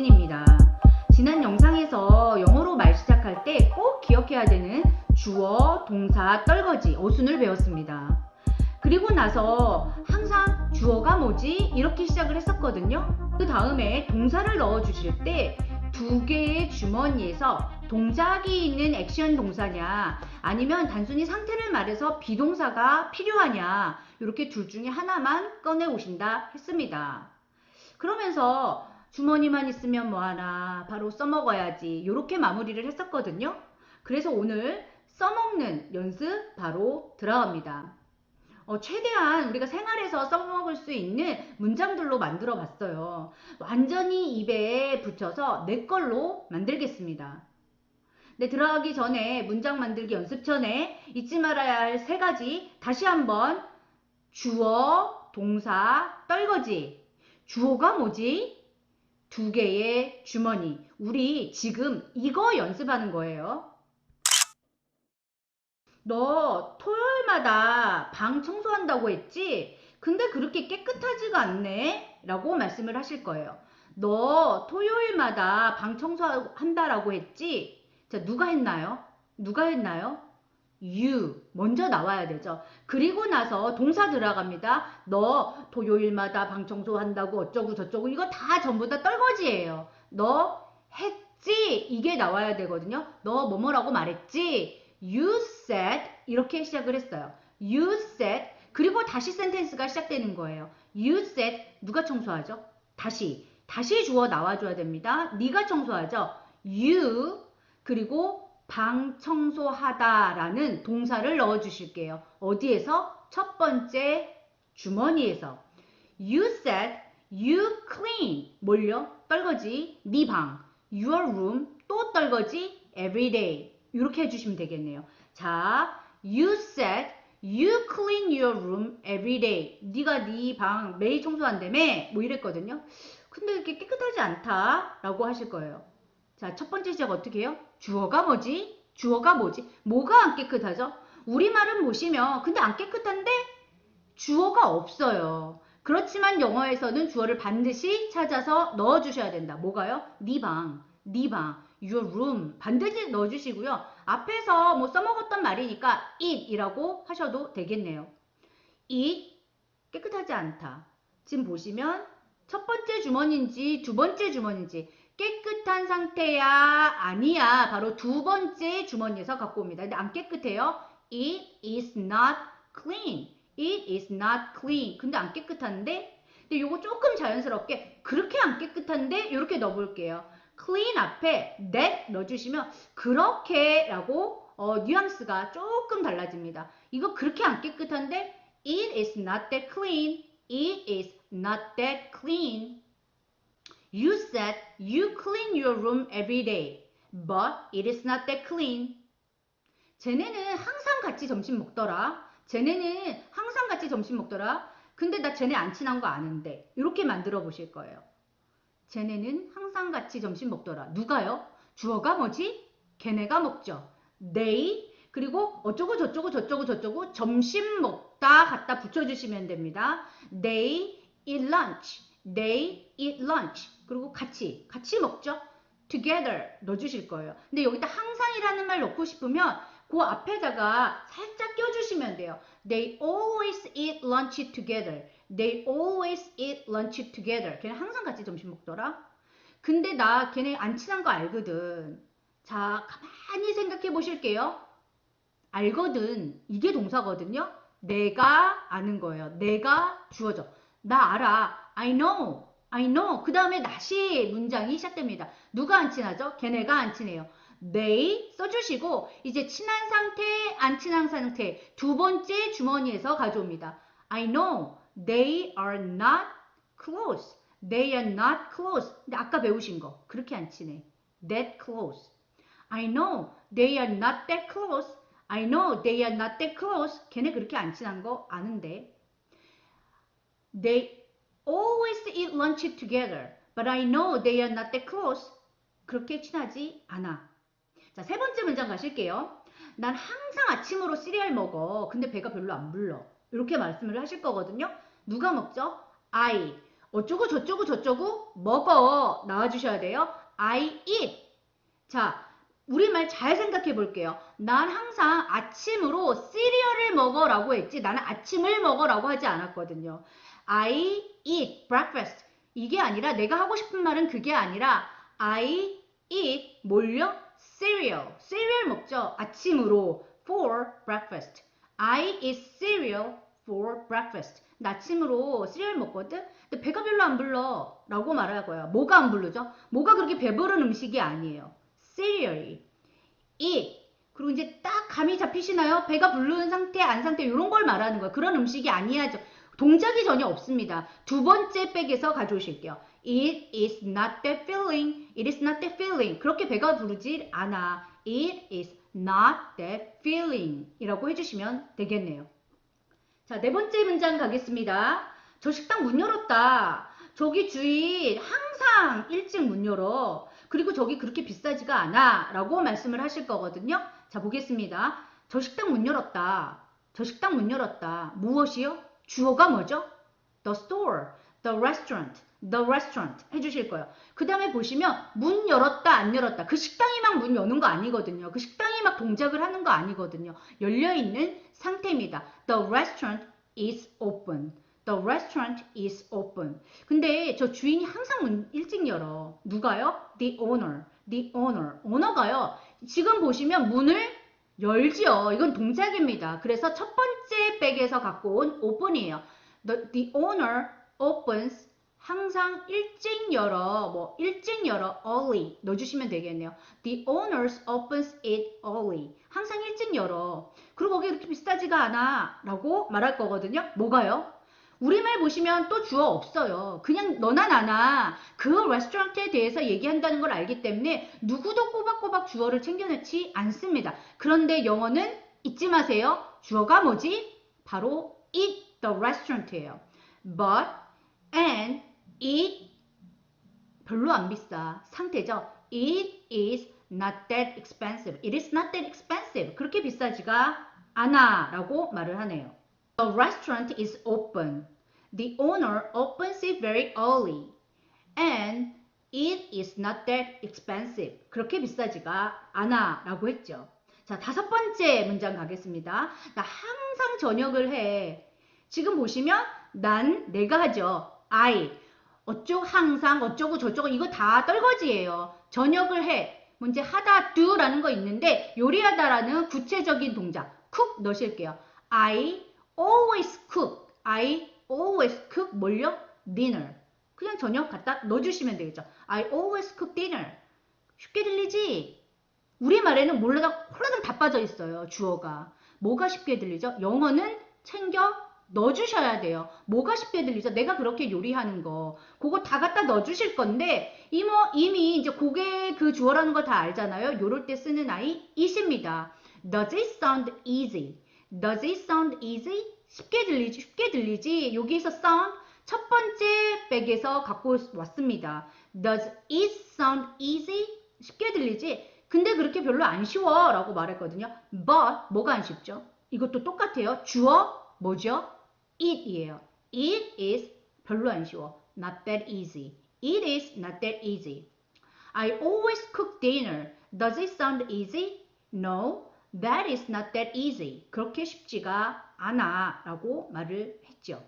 유진입니다. 지난 영상에서 영어로 말 시작할 때 꼭 기억해야 되는 주어, 동사, 떨거지, 어순을 배웠습니다. 그리고 나서 항상 주어가 뭐지? 이렇게 시작을 했었거든요. 그 다음에 동사를 넣어 주실 때 두 개의 주머니에서 동작이 있는 액션 동사냐 아니면 단순히 상태를 말해서 비동사가 필요하냐 이렇게 둘 중에 하나만 꺼내 오신다 했습니다. 그러면서 주머니만 있으면 뭐하나 바로 써먹어야지 이렇게 마무리를 했었거든요. 그래서 오늘 써먹는 연습 바로 들어갑니다. 어, 최대한 우리가 생활에서 써먹을 수 있는 문장들로 만들어 봤어요. 완전히 입에 붙여서 내 걸로 만들겠습니다. 네, 들어가기 전에 문장 만들기 연습 전에 잊지 말아야 할 세 가지 다시 한번 주어, 동사, 떨거지. 주어가 뭐지? 두 개의 주머니. 우리 지금 이거 연습하는 거예요. 너 토요일마다 방 청소한다고 했지? 근데 그렇게 깨끗하지가 않네? 라고 말씀을 하실 거예요. 너 토요일마다 방 청소한다라고 했지? 자, 누가 했나요? 누가 했나요? You. 먼저 나와야 되죠. 그리고 나서 동사 들어갑니다. 너 토요일마다 방 청소한다고 어쩌고 저쩌고 이거 다 전부 다 떨거지예요. 너 했지? 이게 나와야 되거든요. 너 뭐뭐라고 말했지? You said 이렇게 시작을 했어요. You said 그리고 다시 센텐스가 시작되는 거예요. You said 누가 청소하죠? 다시 다시 주어 나와줘야 됩니다. 네가 청소하죠. You 그리고 방 청소하다라는 동사를 넣어 주실게요. 어디에서? 첫 번째 주머니에서. You said you clean 뭘요? 떨거지 네 방. Your room 또 떨거지 every day. 이렇게 해주시면 되겠네요. 자, you said you clean your room every day. 네가 네 방 매일 청소한다며 뭐 이랬거든요. 근데 이렇게 깨끗하지 않다 라고 하실 거예요. 자, 첫 번째 시작 어떻게 해요? 주어가 뭐지? 주어가 뭐지? 뭐가 안 깨끗하죠? 우리말은 보시면 근데 안 깨끗한데 주어가 없어요. 그렇지만 영어에서는 주어를 반드시 찾아서 넣어 주셔야 된다. 뭐가요? 네 방, 네 방, your room 반드시 넣어 주시고요. 앞에서 뭐 써먹었던 말이니까 it이라고 하셔도 되겠네요. it 깨끗하지 않다. 지금 보시면 첫 번째 주머니인지 두 번째 주머니인지 깨끗한 상태야 아니야 바로 두 번째 주머니에서 갖고 옵니다. 근데 안 깨끗해요. It is not clean. It is not clean. 근데 안 깨끗한데 근데 요거 조금 자연스럽게 그렇게 안 깨끗한데 이렇게 넣어볼게요. clean 앞에 that 넣어주시면 그렇게 라고 어, 뉘앙스가 조금 달라집니다. 이거 그렇게 안 깨끗한데 it is not that clean. It is not that clean. You said you clean your room every day, but it is not that clean. 쟤네는 항상 같이 점심 먹더라. 쟤네는 항상 같이 점심 먹더라. 근데 나 쟤네 안 친한 거 아는데. 이렇게 만들어 보실 거예요. 쟤네는 항상 같이 점심 먹더라. 누가요? 주어가 뭐지? 걔네가 먹죠. they 그리고 어쩌고 저쩌고 저쩌고 저쩌고 점심 먹다 갖다 붙여주시면 됩니다. they eat lunch. They eat lunch. 그리고 같이 같이 먹죠. together 넣어주실 거예요. 근데 여기다 항상이라는 말 넣고 싶으면 그 앞에다가 살짝 껴주시면 돼요. They always eat lunch together. They always eat lunch together. 걔네 항상 같이 점심 먹더라. 근데 나 걔네 안 친한 거 알거든. 자, 가만히 생각해 보실게요. 알거든. 이게 동사거든요. 내가 아는 거예요. 내가 주어져. 나 알아. I know. I know. 그 다음에 다시 문장이 시작됩니다. 누가 안 친하죠? 걔네가 안 친해요. they 써주시고 이제 친한 상태, 안 친한 상태 두 번째 주머니에서 가져옵니다. I know they are not close. They are not close. 근데 아까 배우신 거 그렇게 안 친해. That close. I know they are not that close. I know they are not that close. 걔네 그렇게 안 친한 거 아는데. They always eat lunch together. But I know they are not that close. 그렇게 친하지 않아. 자, 세 번째 문장 가실게요. 난 항상 아침으로 시리얼 먹어. 근데 배가 별로 안 불러. 이렇게 말씀을 하실 거거든요. 누가 먹죠? I. 어쩌고 저쩌고 저쩌고 먹어 나와주셔야 돼요. I eat. 자, 우리말 잘 생각해 볼게요. 난 항상 아침으로 시리얼을 먹어 라고 했지 나는 아침을 먹어 라고 하지 않았거든요. I eat breakfast. 이게 아니라 내가 하고 싶은 말은 그게 아니라 I eat 뭘요? cereal. cereal 먹죠. 아침으로 for breakfast. I eat cereal for breakfast. 나 아침으로 시리얼 먹거든? 근데 배가 별로 안 불러. 라고 거예요. 뭐가 안 부르죠? 뭐가 그렇게 배부른 음식이 아니에요. cereal이. eat. 그리고 이제 딱 감이 잡히시나요? 배가 부르는 상태, 안 상태, 이런 걸 말하는 거예요. 그런 음식이 아니야죠. 동작이 전혀 없습니다. 두 번째 백에서 가져오실게요. It is not that feeling. It is not that feeling. 그렇게 배가 부르질 않아. It is not that feeling. 이라고 해주시면 되겠네요. 자, 네 번째 문장 가겠습니다. 저 식당 문 열었다. 저기 주인 항상 일찍 문 열어. 그리고 저기 그렇게 비싸지가 않아. 라고 말씀을 하실 거거든요. 자, 보겠습니다. 저 식당 문 열었다. 저 식당 문 열었다. 무엇이요? 주어가 뭐죠? The store, the restaurant, the restaurant 해주실 거예요. 그 다음에 보시면 문 열었다, 안 열었다. 그 식당이 막 문 여는 거 아니거든요. 그 식당이 막 동작을 하는 거 아니거든요. 열려있는 상태입니다. The restaurant is open. The restaurant is open. 근데 저 주인이 항상 문 일찍 열어. 누가요? The owner. The owner. 오너가요. 지금 보시면 문을 열지요. 이건 동작입니다. 그래서 첫 번째 백에서 갖고 온 open이에요. The, the owner opens 항상 일찍 열어 뭐 일찍 열어 early 넣어주시면 되겠네요. The owners opens it early 항상 일찍 열어. 그리고 거기 이렇게 비싸지가 않아 라고 말할 거거든요. 뭐가요? 우리말 보시면 또 주어 없어요. 그냥 너나 나나 그 레스토랑트에 대해서 얘기한다는 걸 알기 때문에 누구도 꼬박꼬박 주어를 챙겨놓지 않습니다. 그런데 영어는 잊지 마세요. 주어가 뭐지? 바로 it the restaurant예요. But and it 별로 안 비싸 상태죠. It is not that expensive. It is not that expensive. 그렇게 비싸지가 않아 라고 말을 하네요. The restaurant is open. The owner opens it very early. And it is not that expensive. 그렇게 비싸지가 않아 라고 했죠. 자, 다섯 번째 문장 가겠습니다. 나 항상 저녁을 해. 지금 보시면 난 내가 하죠. I. 어쩌고 항상 어쩌고 저쩌고 이거 다 떨거지예요. 저녁을 해. 문제 하다 do라는 거 있는데 요리하다라는 구체적인 동작 cook 넣으실게요. I always cook. I always cook 뭘요? dinner. 그냥 저녁 갖다 넣어주시면 되겠죠. I always cook dinner. 쉽게 들리지? 우리말에는 몰라다 홀라당 다 빠져 있어요. 주어가. 뭐가 쉽게 들리죠? 영어는 챙겨 넣어주셔야 돼요. 뭐가 쉽게 들리죠? 내가 그렇게 요리하는 거. 그거 다 갖다 넣어주실 건데, 이모, 이미 이제 그게 그 주어라는 걸다 알잖아요. 요럴 때 쓰는 아이, it입니다. Does it sound easy? Does it sound easy? 쉽게 들리지? 쉽게 들리지? 여기에서 sound 첫 번째 백에서 갖고 왔습니다. Does it sound easy? 쉽게 들리지? 근데 그렇게 별로 안 쉬워 라고 말했거든요. But 뭐가 안 쉽죠? 이것도 똑같아요. 주어 뭐죠? it이에요. It is 별로 안 쉬워. Not that easy. It is not that easy. I always cook dinner. Does it sound easy? No, that is not that easy. 그렇게 쉽지가 않아 라고 말을 했죠.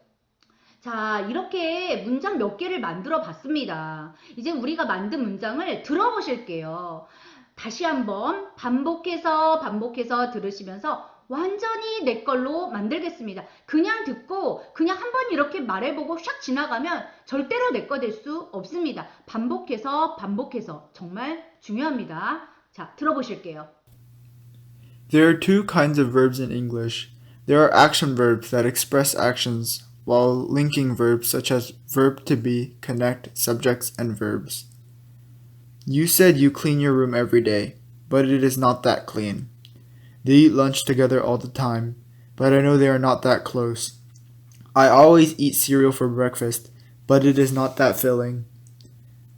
자, 이렇게 문장 몇 개를 만들어 봤습니다. 이제 우리가 만든 문장을 들어보실게요. 다시 한번 반복해서 반복해서 들으시면서 완전히 내 걸로 만들겠습니다. 그냥 듣고 그냥 한 번 이렇게 말해보고 샥 지나가면 절대로 내 거 될 수 없습니다. 반복해서 반복해서 정말 중요합니다. 자, 들어보실게요. There are two kinds of verbs in English. There are action verbs that express actions, while linking verbs such as verb to be connect subjects and verbs. You said you clean your room every day, but it is not that clean. They eat lunch together all the time, but I know they are not that close. I always eat cereal for breakfast, but it is not that filling.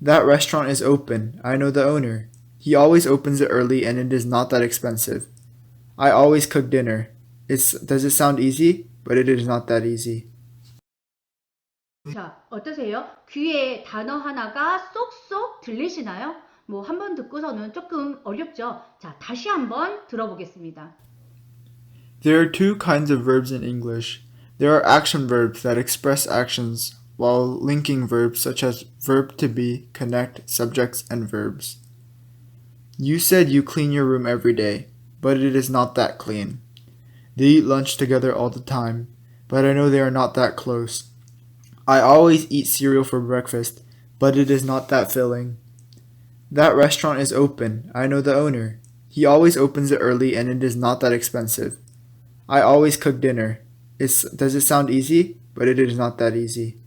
That restaurant is open. I know the owner. He always opens it early and it is not that expensive. I always cook dinner. It's does it sound easy? But it is not that easy. 자, 어떠세요? 귀에 단어 하나가 쏙쏙 들리시나요? 뭐 한 번 듣고서는 조금 어렵죠? 자, 다시 한번 들어보겠습니다. There are two kinds of verbs in English. There are action verbs that express actions, while linking verbs such as verb to be connect subjects and verbs. You said you clean your room every day, but it is not that clean. They eat lunch together all the time, but I know they are not that close. I always eat cereal for breakfast, but it is not that filling. That restaurant is open. I know the owner. He always opens it early and it is not that expensive. I always cook dinner. It's, does it sound easy? But it is not that easy.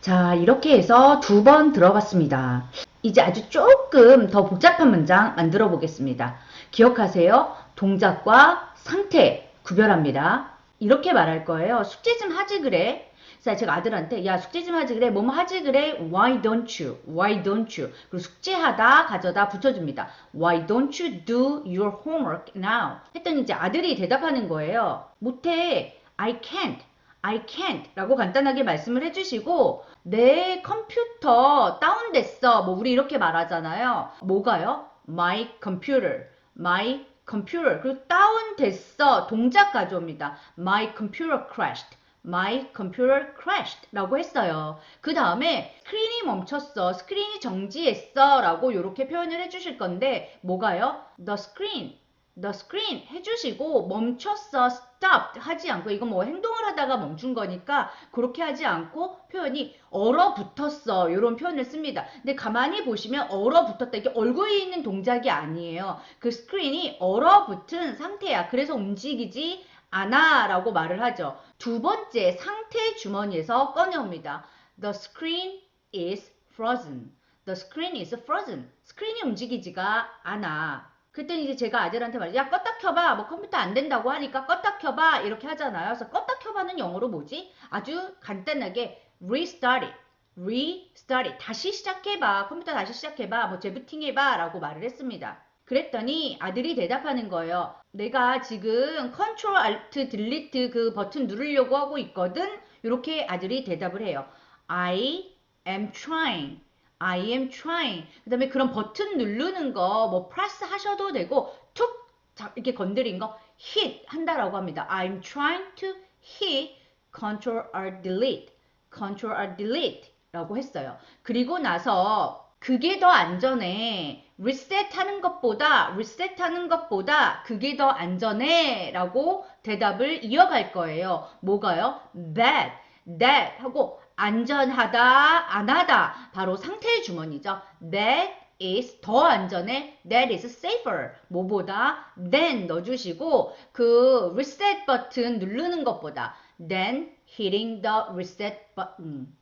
자, 이렇게 해서 두 번 들어봤습니다. 이제 아주 조금 더 복잡한 문장 만들어 보겠습니다. 기억하세요. 동작과 상태 구별합니다. 이렇게 말할 거예요. 숙제 좀 하지 그래. 자, 제가 아들한테 야 숙제 좀 하지 그래. 뭐 뭐 하지 그래. Why don't you? Why don't you? 그리고 숙제하다 가져다 붙여줍니다. Why don't you do your homework now? 했더니 이제 아들이 대답하는 거예요. 못해. I can't. I can't 라고 간단하게 말씀을 해주시고 내 컴퓨터 다운됐어 뭐 우리 이렇게 말하잖아요 뭐가요? My computer My computer. 그리고 다운됐어. 동작 가져옵니다. My computer crashed. My computer crashed 라고 했어요. 그 다음에 스크린이 멈췄어. 스크린이 정지했어 라고 이렇게 표현을 해주실 건데 뭐가요? The screen the screen 해주시고 멈췄어 stopped 하지 않고 이건 뭐 행동을 하다가 멈춘 거니까 그렇게 하지 않고 표현이 얼어붙었어 이런 표현을 씁니다. 근데 가만히 보시면 얼어붙었다 이게 얼굴에 있는 동작이 아니에요. 그 스크린이 얼어붙은 상태야. 그래서 움직이지 않아 라고 말을 하죠. 두 번째 상태 주머니에서 꺼내옵니다. The screen is frozen. The screen is frozen. 스크린이 움직이지가 않아. 그랬더니 이제 제가 아들한테 말이야 야 껐다 켜봐. 뭐 컴퓨터 안 된다고 하니까 껐다 켜봐. 이렇게 하잖아요. 그래서 껐다 켜봐는 영어로 뭐지? 아주 간단하게 restart it. restart it. 다시 시작해봐. 컴퓨터 다시 시작해봐. 뭐 재부팅 해봐 라고 말을 했습니다. 그랬더니 아들이 대답하는 거예요 내가 지금 컨트롤 알트 딜리트 그 버튼 누르려고 하고 있거든. 이렇게 아들이 대답을 해요. I am trying I am trying. 그 다음에 그런 버튼 누르는 거, 뭐, press 하셔도 되고, 툭, 자, 이렇게 건드린 거, hit 한다라고 합니다. I'm trying to hit control or delete. control or delete 라고 했어요. 그리고 나서, 그게 더 안전해. reset 하는 것보다, reset 하는 것보다, 그게 더 안전해. 라고 대답을 이어갈 거예요. 뭐가요? that, that 하고, 안전하다, 안 하다. 바로 상태의 주머니죠. That is 더 안전해. That is safer. 뭐보다 than 넣어주시고 그 reset 버튼 누르는 것보다 than hitting the reset button.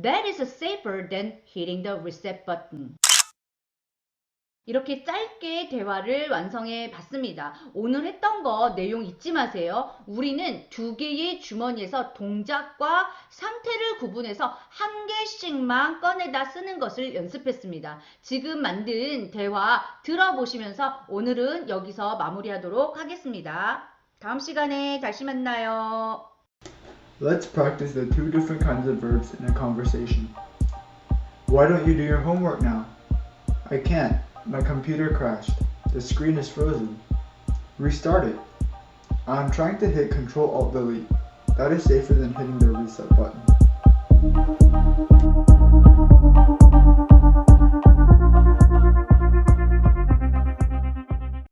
That is safer than hitting the reset button. 이렇게 짧게 대화를 완성해 봤습니다. 오늘 했던 거 내용 잊지 마세요. 우리는 두 개의 주머니에서 동작과 상태를 구분해서 한 개씩만 꺼내다 쓰는 것을 연습했습니다. 지금 만든 대화 들어보시면서 오늘은 여기서 마무리하도록 하겠습니다. 다음 시간에 다시 만나요. Let's practice the two different kinds of verbs in a conversation. Why don't you do your homework now? I can't. My computer crashed. The screen is frozen. Restart it. I'm trying to hit Control Alt Delete. That is safer than hitting the reset button.